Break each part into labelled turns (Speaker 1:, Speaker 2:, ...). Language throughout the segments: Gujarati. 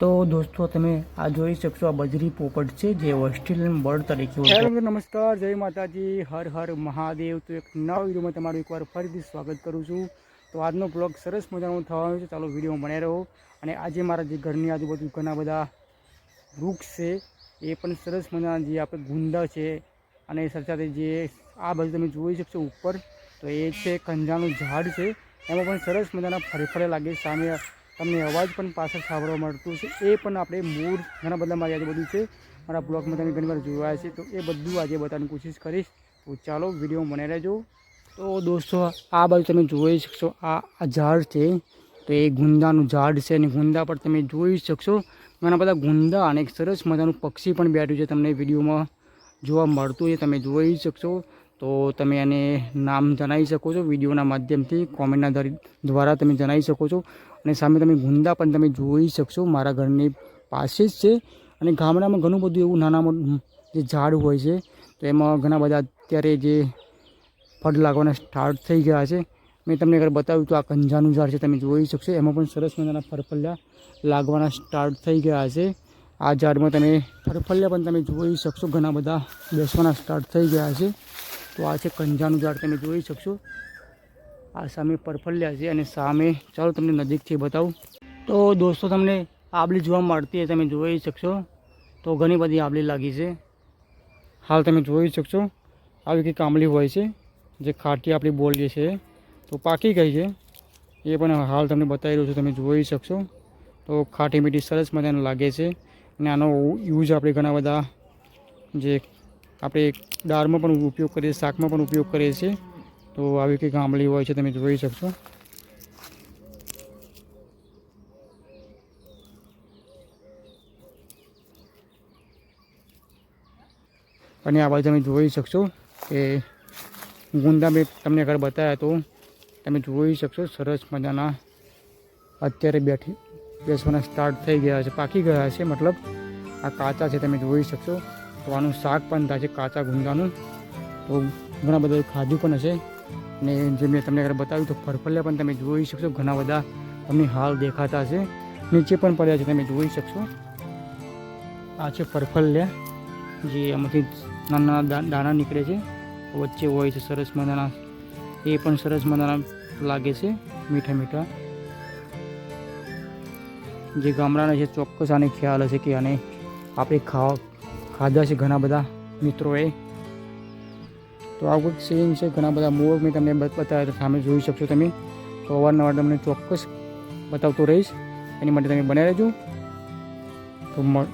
Speaker 1: તો દોસ્તો, તમે આ જોઈ શકશો, આ બજરી પોપટ છે જે ઓસ્ટ્રેલિયન બર્ડ તરીકે નમસ્કાર, જય માતાજી, હર હર મહાદેવ. તો એક નવા વિડીયોમાં તમારું એકવાર ફરીથી સ્વાગત કરું છું. તો આજનો બ્લોગ સરસ મજાનો થવાનો છે. ચાલો વીડિયો બને રહો. અને આજે મારા જે ઘરની આજુબાજુ ઘણા બધા વૃક્ષ છે, એ પણ સરસ મજાના જે આપણે ગુંદા છે અને સાથે જે આ બાજુ તમે જોઈ શકશો ઉપર, તો એ છે કંજાનું ઝાડ છે. એમાં પણ સરસ મજાના ફરફરે લાગે સામે તમને અવાજ પણ પાછળ સાંભળવા મળતું છે એ પણ આપણે મૂળ ઘણા બધા મારી બધું છે. મારા બ્લોગમાં તમે ઘણીવાર જોયા છે તો એ બધું આજે બતાવવાની કોશિશ કરીશ. તો ચાલો, વીડિયો મને રહેજો. તો દોસ્તો, આ બાજુ તમે જોઈ શકશો, આ આ ઝાડ છે. તો એ ગુંદાનું ઝાડ છે અને ગુંદા પર તમે જોઈ શકશો. ઘણા બધા ગુંદા અને એક સરસ મજાનું પક્ષી પણ બેઠું છે તમને વિડીયોમાં જોવા મળતું છે તમે જોઈ શકશો. તો તમે એને નામ જણાવી શકો છો વિડીયોના માધ્યમથી, કોમેન્ટના દ્વારા તમે જણાવી શકો છો. અને સામે તમે ગુંદા પણ તમે જોઈ શકશો. મારા ઘરની પાસે જ છે. અને ગામડામાં ઘણું બધું એવું નાના મોટું જે ઝાડ હોય છે, તો એમાં ઘણા બધા અત્યારે જે ફળ લાગવાના સ્ટાર્ટ થઈ ગયા છે. મેં તમને અગર બતાવ્યું તો આ કંજાનું ઝાડ છે, તમે જોઈ શકશો. એમાં પણ સરસ મજાના ફરફલ્યા લાગવાના સ્ટાર્ટ થઈ ગયા છે. આ ઝાડમાં તમે ફરફલ્યા પણ તમે જોઈ શકશો. ઘણા બધા બેસવાના સ્ટાર્ટ થઈ ગયા છે. તો આ છે કંજાનું ઝાડ, તમે જોઈ શકશો. આ સામે પરફલ્યા છે અને સામે ચાલો તમને નજીકથી બતાવું. તો દોસ્તો, તમને આબલી જોવા મળતી હોય તમે જોઈ શકશો. તો ઘણી બધી આબલી લાગી છે. હાલ તમે જોઈ શકશો, આવી કંઈક આંબલી હોય છે, જે ખાટી આપણી બોલીએ છે, તો પાકી ગઈ છે. એ પણ હાલ તમને બતાવી રહ્યો છું, તમે જોઈ શકશો. તો ખાટી મીઠી સરસ મજાનું લાગે છે. અને આનો યુઝ આપણે ઘણા બધા જે આપણે દાળમાં પણ ઉપયોગ કરીએ, શાકમાં પણ ઉપયોગ કરીએ છીએ. તો આવી કંઈક આંબલી હોય છે તમે જોઈ શકશો. અને આ બાજુ તમે જોઈ શકશો કે ગુંદા મેં તમને આગળ બતાવ્યા તો તમે જોઈ શકશો સરસ મજાના અત્યારે બેઠી બેસવાના સ્ટાર્ટ થઈ ગયા છે, પાકી ગયા છે, મતલબ આ કાચા છે તમે જોઈ શકશો. તો આનું શાક પણ થાય છે કાચા ગુંદાનું. તો ઘણા બધા ખાધું પણ હશે. અને જે મેં તમને અગર બતાવ્યું તો પર્પલે પણ તમે જોઈ શકશો. ઘણા બધા તમને હાલ દેખાતા હશે. નીચે પણ પડ્યા છે, તમે જોઈ શકશો. આ છે ફરફલ્યા જે આમાંથી નાના દાણા નીકળે છે. વચ્ચે હોય છે સરસ મજાના. એ પણ સરસ મજાના લાગે છે, મીઠા મીઠા. જે ગામડાના છે, ચોક્કસ આને ખ્યાલ હશે કે આને આપણે ખાવા, ખાધા છે ઘણા બધા મિત્રોએ. તો આ કંઈક સીન છે, ઘણા બધા મોર મેં તમને બતાવ્યા સામે જોઈ શકશો તમે. તો અવારનવાર તમને ચોક્કસ બતાવતો રહીશ. એની માટે તમે બનાવી રહેજો. તો મળ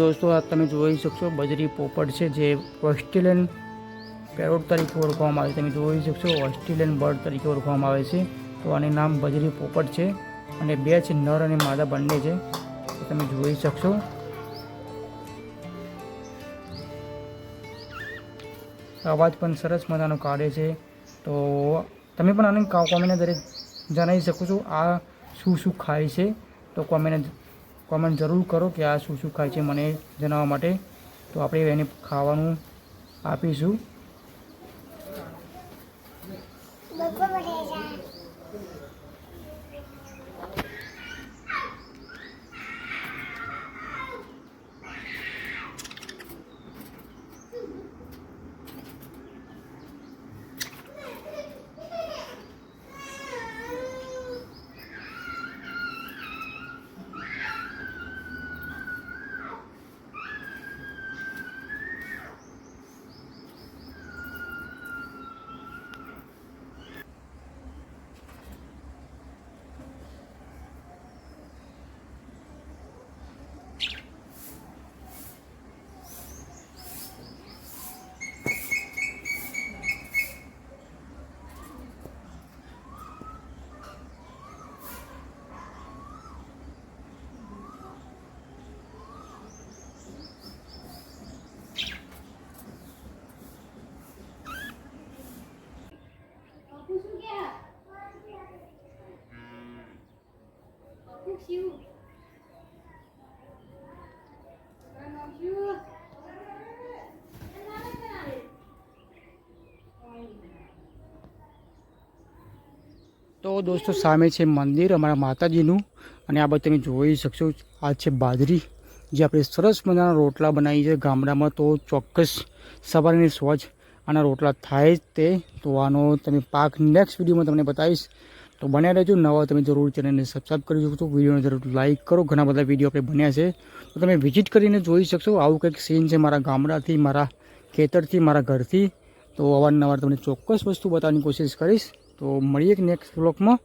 Speaker 1: દોસ્તો, આ તમે જોઈ શકશો, બજરી પોપટ છે જે ઓસ્ટ્રેલિયન પેરોટ તરીકે ઓળખવામાં આવે છે. તમે જોઈ શકશો, ઓસ્ટ્રેલિયન બર્ડ તરીકે ઓળખવામાં આવે છે. તો આનું નામ બજરી પોપટ છે અને બે છે નર અને માદા બંને છે. તમે જોઈ શકશો. અવાજ પણ સરસ મજાનો કાઢે છે. તો તમે પણ આને કોમેન્ટ દરેક જણાવી શકો છો, આ શું શું ખાય છે? તો કોમેન્ટ કોમેન્ટ જરૂર કરો કે આ શું શું ખાય છે મને જણાવવા માટે. તો આપણે એને ખાવાનું આપીશું. તો દોસ્તો, સામે છે મંદિર, અમારા માતાજીનું. અને આ બધું તમે જોઈ શકશો. આ છે બાજરી, જે આપણે સરસ મજાના રોટલા બનાવીએ છીએ ગામડામાં. તો ચોક્કસ સવારની સ્વચ્છ આના રોટલા થાય જ તે. તો આનો તમે પાક નેક્સ્ટ વિડીયોમાં તમને બતાવીશ. તો બન્યા રહેજો. નવા તમે જરૂર ચેનલને સબસ્ક્રાઈબ કરી શકો છો. વિડીયોને જરૂર લાઇક કરો. ઘણા બધા વીડિયો આપણે બન્યા છે. તો તમે વિઝિટ કરીને જોઈ શકશો આવું કંઈક સીન છે મારા ગામડાથી, મારા ખેતરથી, મારા ઘરથી. તો અવારનવાર તમને ચોક્કસ વસ્તુ બતાવવાની કોશિશ કરીશ. તો મળીએ નેક્સ્ટ બ્લોગમાં